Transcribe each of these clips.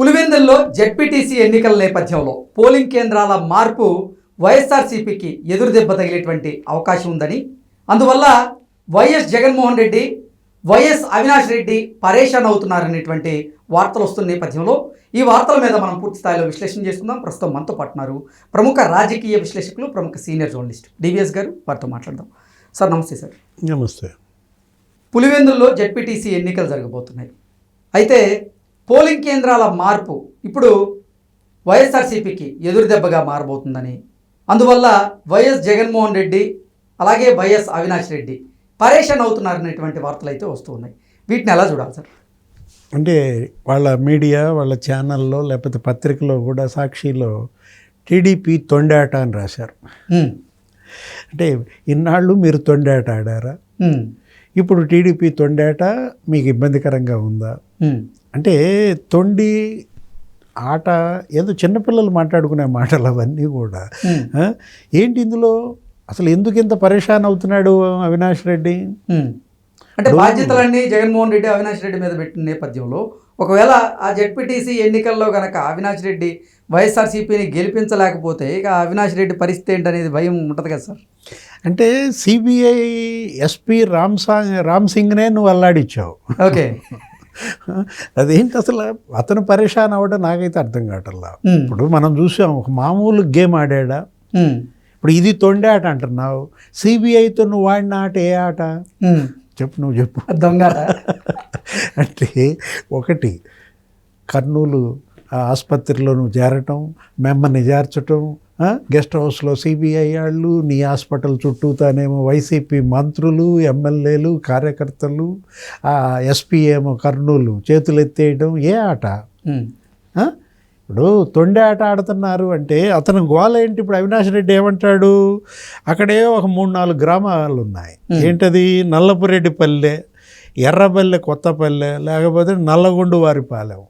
పులివెందుల్లో జెడ్పీటీసీ ఎన్నికల నేపథ్యంలో పోలింగ్ కేంద్రాల మార్పు వైఎస్ఆర్సీపీకి ఎదురు దెబ్బ తగిలేటువంటి అవకాశం ఉందని. అందువల్ల వైఎస్ జగన్మోహన్ రెడ్డి వైఎస్ అవినాష్ రెడ్డి పరేషాన్ అవుతున్నారనేటువంటి వార్తలు వస్తున్న నేపథ్యంలో ఈ వార్తల మీద మనం పూర్తి స్థాయిలో విశ్లేషణ చేసుకుందాం. ప్రస్తుతం మనతో పట్టున్నారు ప్రముఖ రాజకీయ విశ్లేషకులు ప్రముఖ సీనియర్ జర్నలిస్ట్ డివిఎస్ గారు. వారితో మాట్లాడదాం. సార్ నమస్తే సార్. నమస్తే. పులివెందుల్లో జెడ్పీటీసీ ఎన్నికలు జరగబోతున్నాయి. అయితే పోలింగ్ కేంద్రాల మార్పు ఇప్పుడు వైఎస్ఆర్సీపీకి ఎదురు దెబ్బగా మారబోతుందని. అందువల్ల వైఎస్ జగన్మోహన్ రెడ్డి అలాగే వైఎస్ అవినాష్ రెడ్డి పరేషాన్ అవుతున్నారనేటువంటి వార్తలు అయితే వస్తూ ఉన్నాయి వీటిని ఎలా చూడాలి సార్? అంటే వాళ్ళ మీడియా వాళ్ళ ఛానల్లో లేకపోతే పత్రికలో కూడా సాక్షిలో టీడీపీ తొండాట అని రాశారు. అంటే ఇన్నాళ్ళు మీరు తొండాట ఆడారా? ఇప్పుడు టీడీపీ తొండాట మీకు ఇబ్బందికరంగా ఉందా? అంటే తొండి ఆట ఏదో చిన్నపిల్లలు మాట్లాడుకునే మాటలు అవన్నీ కూడా? ఏంటి ఇందులో? అసలు ఎందుకు ఇంత పరేషాన్ అవుతున్నాడు అవినాష్ రెడ్డి. అంటే బాధ్యతలన్నీ జగన్మోహన్ రెడ్డి అవినాష్ రెడ్డి మీద పెట్టిన నేపథ్యంలో ఒకవేళ ఆ జెడ్పీటీసీ ఎన్నికల్లో గనక అవినాష్ రెడ్డి వైఎస్ఆర్సీపీని గెలిపించలేకపోతే ఇక అవినాష్ రెడ్డి పరిస్థితి ఏంటనేది భయం ఉంటుంది కదా సార్? అంటే సిబిఐ ఎస్పీ రామ్ సా రామ్ సింగ్నే నువ్వు అల్లాడిచ్చావు. ఓకే. అదేంటి అసలు? అతను పరేషాన్ అవ్వడం నాకైతే అర్థం కావట్లా. ఇప్పుడు మనం చూసాం ఒక మామూలు గేమ్ ఆడాడా? ఇప్పుడు ఇది తొండే ఆట అంటున్నావు. సిబిఐతో నువ్వు ఆడిన ఆట ఏ ఆట. చెప్పు నువ్వు చెప్పు. దొంగట అంటే ఒకటి కర్నూలు ఆ ఆసుపత్రిలో నువ్వు చేరటం మెమ్మని చేర్చటం గెస్ట్ హౌస్లో సిబిఐ వాళ్ళు నీ హాస్పిటల్ చుట్టూతానేమో వైసీపీ మంత్రులు ఎమ్మెల్యేలు కార్యకర్తలు ఆ ఎస్పీ ఏమో కర్నూలు చేతులు ఎత్తేయడం ఏ ఆట? ఇప్పుడు తొండే ఆట ఆడుతున్నారు అంటే అతను గోల ఏంటి? ఇప్పుడు అవినాష్ రెడ్డి ఏమంటాడు? అక్కడే ఒక మూడు నాలుగు గ్రామాలు ఉన్నాయి ఏంటది? నల్లపురెడ్డిపల్లె. ఎర్రపల్లె కొత్తపల్లె లేకపోతే నల్లగొండు వారిపాలెం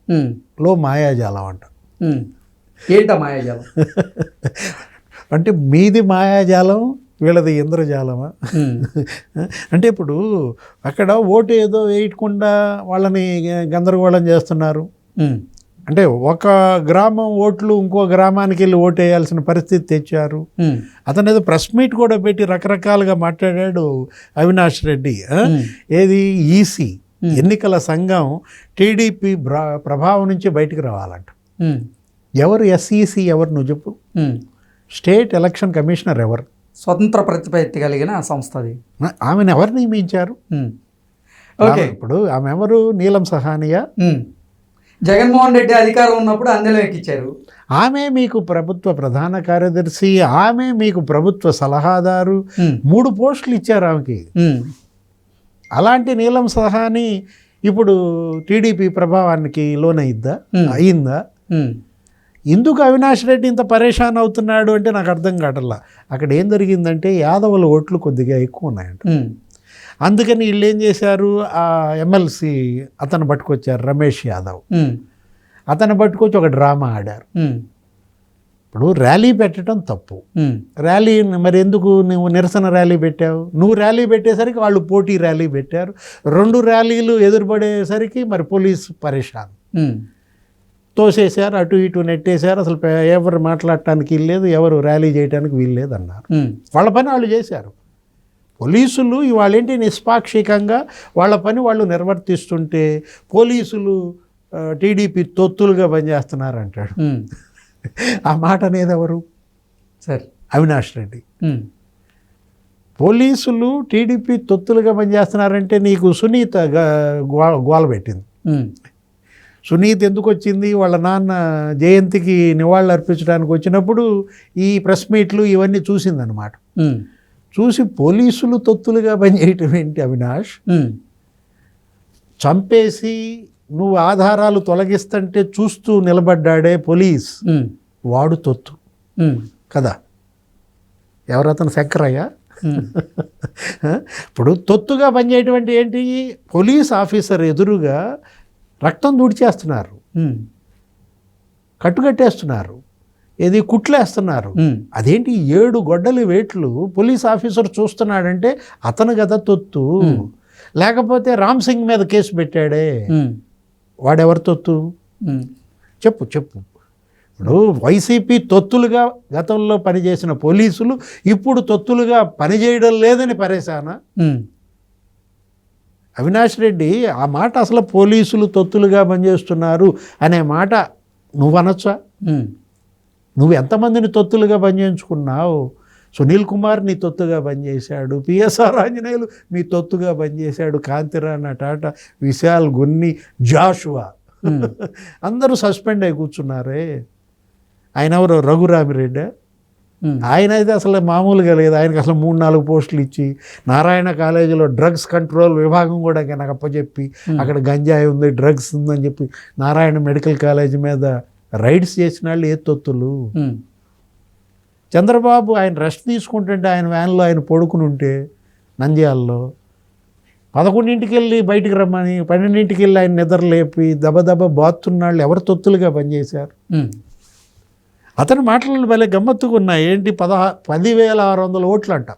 లో మాయాజాలం అంట. ఏంటా మాయాజాలం? అంటే మీది మాయాజాలం వీళ్ళది ఇంద్రజాలమా? అంటే ఇప్పుడు అక్కడ ఓటు ఏదో వేయకుండా వాళ్ళని గందరగోళం చేస్తున్నారు. అంటే ఒక గ్రామం ఓట్లు ఇంకో గ్రామానికి వెళ్ళి ఓటు వేయాల్సిన పరిస్థితి తెచ్చారు. అతను ఏదో ప్రెస్ మీట్ కూడా పెట్టి రకరకాలుగా మాట్లాడాడు అవినాష్ రెడ్డి ఏది? ఈసీ ఎన్నికల సంఘం టీడీపీ ప్రభావం నుంచి బయటికి రావాలంట. ఎవరు ఎస్ఈసి ఎవరు నువ్వు చెప్పు. స్టేట్ ఎలక్షన్ కమిషనర్ ఎవరు? స్వతంత్ర ప్రతిపత్తి కలిగిన సంస్థ అది. ఆమెను ఎవరు నియమించారు? ఇప్పుడు ఆమె ఎవరు? నీలం సహానియా. జగన్మోహన్ రెడ్డి అధికారం ఉన్నప్పుడు అందెలం ఎక్కించారు. ఆమె మీకు ప్రభుత్వ ప్రధాన కార్యదర్శి ఆమె మీకు ప్రభుత్వ సలహాదారు మూడు పోస్టులు ఇచ్చారు ఆమెకి. అలాంటి నీలం సహాని ఇప్పుడు టీడీపీ ప్రభావానికి లోనయిద్దా Hmm. అయిందా ఎందుకు అవినాష్ రెడ్డి ఇంత పరేషాన్ అవుతున్నాడు అంటే నాకు అర్థం కావట్లా. అక్కడ ఏం జరిగిందంటే యాదవుల ఓట్లు కొద్దిగా ఎక్కువ ఉన్నాయంట. అందుకని వీళ్ళు ఏం చేశారు? ఆ ఎమ్మెల్సీ అతను పట్టుకొచ్చారు రమేష్ యాదవ్. అతను పట్టుకొచ్చి ఒక డ్రామా ఆడారు. ఇప్పుడు ర్యాలీ పెట్టడం తప్పు. ర్యాలీ మరి ఎందుకు నువ్వు నిరసన ర్యాలీ పెట్టావు? నువ్వు ర్యాలీ పెట్టేసరికి వాళ్ళు పోటీ ర్యాలీ పెట్టారు. రెండు ర్యాలీలు ఎదురుపడేసరికి మరి పోలీస్ పరేషాన్. తోసేశారు అటు ఇటు నెట్టేశారు. అసలు ఎవరు మాట్లాడటానికి వీల్లేదు ఎవరు ర్యాలీ చేయడానికి వీల్లేదు అన్నారు వాళ్ళ పని వాళ్ళు చేశారు. పోలీసులు ఇవాళేంటి నిష్పాక్షికంగా వాళ్ళ పని వాళ్ళు నిర్వర్తిస్తుంటే పోలీసులు టీడీపీ తొత్తులుగా పనిచేస్తున్నారు అంటాడు. ఆ మాట అనేది ఎవరు? సరే. అవినాష్ రెడ్డి. పోలీసులు టీడీపీ తొత్తులుగా పనిచేస్తున్నారంటే నీకు సునీత గోల పెట్టింది. సునీత్ ఎందుకు వచ్చింది వాళ్ళ నాన్న జయంతికి నివాళులు అర్పించడానికి వచ్చినప్పుడు ఈ ప్రెస్ మీట్లు ఇవన్నీ చూసిందనమాట చూసి పోలీసులు తొత్తులుగా పనిచేయటం ఏంటి అవినాష్? చంపేసి నువ్వు ఆధారాలు తొలగిస్తుంటే చూస్తూ నిలబడ్డాడే పోలీస్. వాడు తొత్తు. కదా ఎవరతను శంకరయ్య? ఇప్పుడు తొత్తుగా పనిచేయటువంటి ఏంటి? పోలీస్ ఆఫీసర్ ఎదురుగా రక్తం దుడిచేస్తున్నారు కట్టుకట్టేస్తున్నారు. ఏది కుట్లేస్తున్నారు. అదేంటి ఏడు గొడ్డలి వేట్లు పోలీస్ ఆఫీసర్ చూస్తున్నాడంటే అతను కదా తొత్తు. లేకపోతే రామ్ సింగ్ మీద కేసు పెట్టాడే. వాడెవరి తొత్తు? చెప్పు చెప్పు. ఇప్పుడు వైసీపీ తొత్తులుగా గతంలో పనిచేసిన పోలీసులు ఇప్పుడు తొత్తులుగా పనిచేయడం లేదని పరేశానా? అవినాష్ రెడ్డి ఆ మాట అసలు పోలీసులు తొత్తులుగా పనిచేస్తున్నారు అనే మాట నువ్వు అనొచ్చా? నువ్వు ఎంతమందిని తొత్తులుగా పనిచేయించుకున్నావు? సునీల్ కుమార్ నీ తొత్తుగా పనిచేశాడు. పిఎస్ఆర్ ఆంజనేయులు మీ తొత్తుగా పనిచేశాడు. కాంతిరాణ టాటా విశాల్ గున్ని జాషువా. అందరూ సస్పెండ్ అయి కూర్చున్నారే. ఆయన ఎవరు? రఘురామిరెడ్డి? ఆయన అయితే అసలు మామూలుగా లేదు. ఆయనకి అసలు మూడు నాలుగు పోస్టులు ఇచ్చి నారాయణ కాలేజీలో డ్రగ్స్ కంట్రోల్ విభాగం కూడా నాకు అప్పచెప్పి అక్కడ గంజాయి ఉంది డ్రగ్స్ ఉందని చెప్పి నారాయణ మెడికల్ కాలేజీ మీద రైడ్స్ చేసిన వాళ్ళు ఏ తొత్తులు? చంద్రబాబు ఆయన రెస్ట్ తీసుకుంటుంటే ఆయన వ్యాన్లో ఆయన పడుకుని ఉంటే నంద్యాలలో పదకొండింటికి వెళ్ళి బయటికి రమ్మని పన్నెండింటికి వెళ్ళి ఆయన నిద్ర లేపి దెబ్బ దెబ్బ బాతున్నాళ్ళు ఎవరు తొత్తులుగా పనిచేశారు? అతని మాటలు భలే గమ్మత్తుగా ఉన్నాయి. ఏంటి? పదహా పదివేల ఆరు వందల ఓట్లు అంట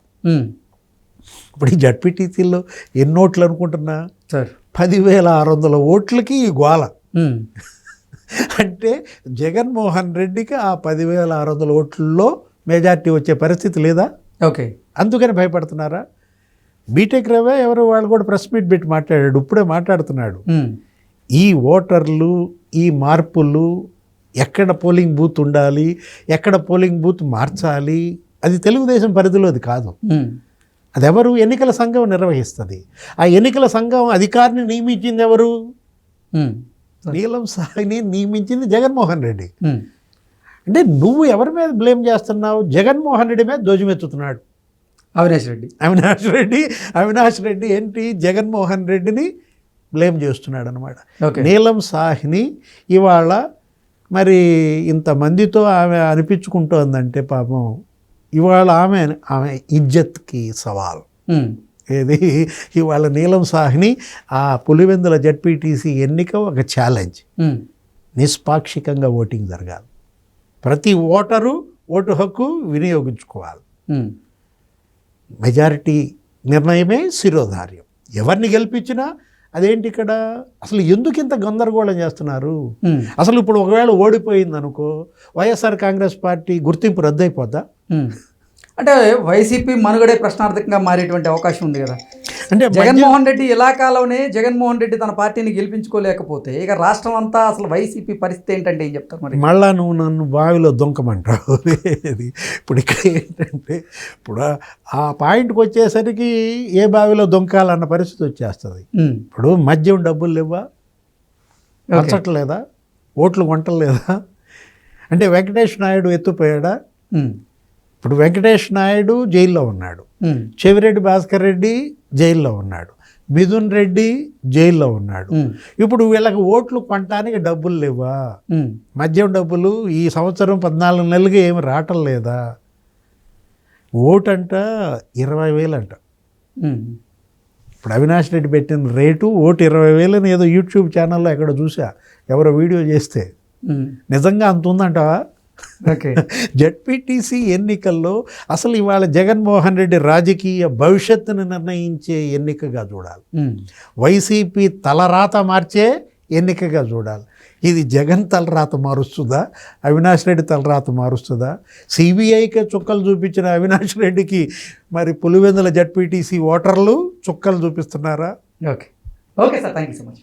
ఇప్పుడు ఈ జడ్పీటీసీలో ఎన్ని ఓట్లు అనుకుంటున్నా? సార్. పదివేల ఆరు వందల ఓట్లకి ఈ గోల. ఉమ్, అంటే జగన్మోహన్ రెడ్డికి ఆ పదివేల ఆరు వందల ఓట్లలో మెజార్టీ వచ్చే పరిస్థితి లేదా? ఓకే. అందుకని భయపడుతున్నారా? బీటెక్ రవే ఎవరు వాళ్ళు కూడా ప్రెస్ మీట్ పెట్టి మాట్లాడాడు ఇప్పుడే మాట్లాడుతున్నాడు. ఈ ఓటర్లు ఈ మార్పులు ఎక్కడ పోలింగ్ బూత్ ఉండాలి ఎక్కడ పోలింగ్ బూత్ మార్చాలి అది తెలుగుదేశం పరిధిలోది కాదు. ఉమ్, అది ఎవరు ఎన్నికల సంఘం నిర్వహిస్తుంది. ఆ ఎన్నికల సంఘం అధికారిని నియమించింది ఎవరు? నీలం సాయిని నియమించింది జగన్మోహన్ రెడ్డి. ఉమ్, అంటే నువ్వు ఎవరి మీద బ్లేమ్ చేస్తున్నావు? జగన్మోహన్ రెడ్డి మీద ధ్వజమెత్తుతున్నాడు అవినాష్ రెడ్డి. అవినాష్ రెడ్డి అవినాష్ రెడ్డి ఏంటి? జగన్మోహన్ రెడ్డిని బ్లేమ్ చేస్తున్నాడు అనమాట నీలం సాహిని ఇవాళ మరి ఇంతమందితో ఆమె అనిపించుకుంటోందంటే పాపం ఇవాళ ఆమె ఆమె ఇజ్జత్కి సవాల్. ఏది? ఇవాళ నీలం సాహిని ఆ పులివెందుల జడ్పీటీసీ ఎన్నిక ఒక ఛాలెంజ్ నిష్పాక్షికంగా ఓటింగ్ జరగాలి. ప్రతి ఓటరు ఓటు హక్కు వినియోగించుకోవాలి. మెజారిటీ నిర్ణయమే శిరోధార్యం. ఎవరిని గెలిపించినా అదేంటి ఇక్కడ? అసలు ఎందుకు ఇంత గందరగోళం చేస్తున్నారు? అసలు ఇప్పుడు ఒకవేళ ఓడిపోయింది అనుకో వైఎస్ఆర్ కాంగ్రెస్ పార్టీ గుర్తింపు రద్దయిపోద్దా. అంటే వైసీపీ మనుగడే ప్రశ్నార్థకంగా మారేటువంటి అవకాశం ఉంది కదా. అంటే జగన్మోహన్ రెడ్డి ఇలాకాలోనే జగన్మోహన్ రెడ్డి తన పార్టీని గెలిపించుకోలేకపోతే ఇక రాష్ట్రం అంతా అసలు వైసీపీ పరిస్థితి ఏంటంటే ఏం చెప్తారు మరి? మళ్ళా నువ్వు నన్ను బావిలో దొంకమంటావు. ఇప్పుడు ఇక్కడ ఏంటంటే ఇప్పుడు ఆ పాయింట్కి వచ్చేసరికి ఏ బావిలో దొంకాలన్న పరిస్థితి వచ్చేస్తుంది. ఇప్పుడు మద్యం డబ్బులు లేవా? ఓకే. పంచట్లేదా ఓట్లు కొంటలేదా అంటే వెంకటేష్ నాయుడు ఎత్తుపోయాడా? ఇప్పుడు వెంకటేష్ నాయుడు జైల్లో ఉన్నాడు. చెవిరెడ్డి భాస్కర్ రెడ్డి జైల్లో ఉన్నాడు. మిథున్ రెడ్డి జైల్లో ఉన్నాడు. ఇప్పుడు వీళ్ళకి ఓట్లు కొనడానికి డబ్బులు లేవా? మద్యం డబ్బులు ఈ సంవత్సరం పద్నాలుగు నెలలుగా ఏమి రావటం లేదా? ఓటు అంట ఇరవై వేలు అంట. ఇప్పుడు అవినాష్ రెడ్డి పెట్టిన రేటు ఓటు ఇరవై వేలని ఏదో యూట్యూబ్ ఛానల్లో ఎక్కడ చూసా. ఎవరో వీడియో చేస్తే. నిజంగా అంత ఉందంటావా? జడ్పీటీసీ ఎన్నికల్లో అసలు ఇవాళ జగన్మోహన్ రెడ్డి రాజకీయ భవిష్యత్తును నిర్ణయించే ఎన్నికగా చూడాలి. వైసీపీ తలరాత మార్చే ఎన్నికగా చూడాలి. ఇది జగన్ తలరాత మారుస్తుందా? అవినాష్ రెడ్డి తలరాత మారుస్తుందా? సిబిఐకే చుక్కలు చూపించిన అవినాష్ రెడ్డికి మరి పులివెందుల జడ్పీటీసీ ఓటర్లు చుక్కలు చూపిస్తున్నారా? Okay. Okay sir thank you so much.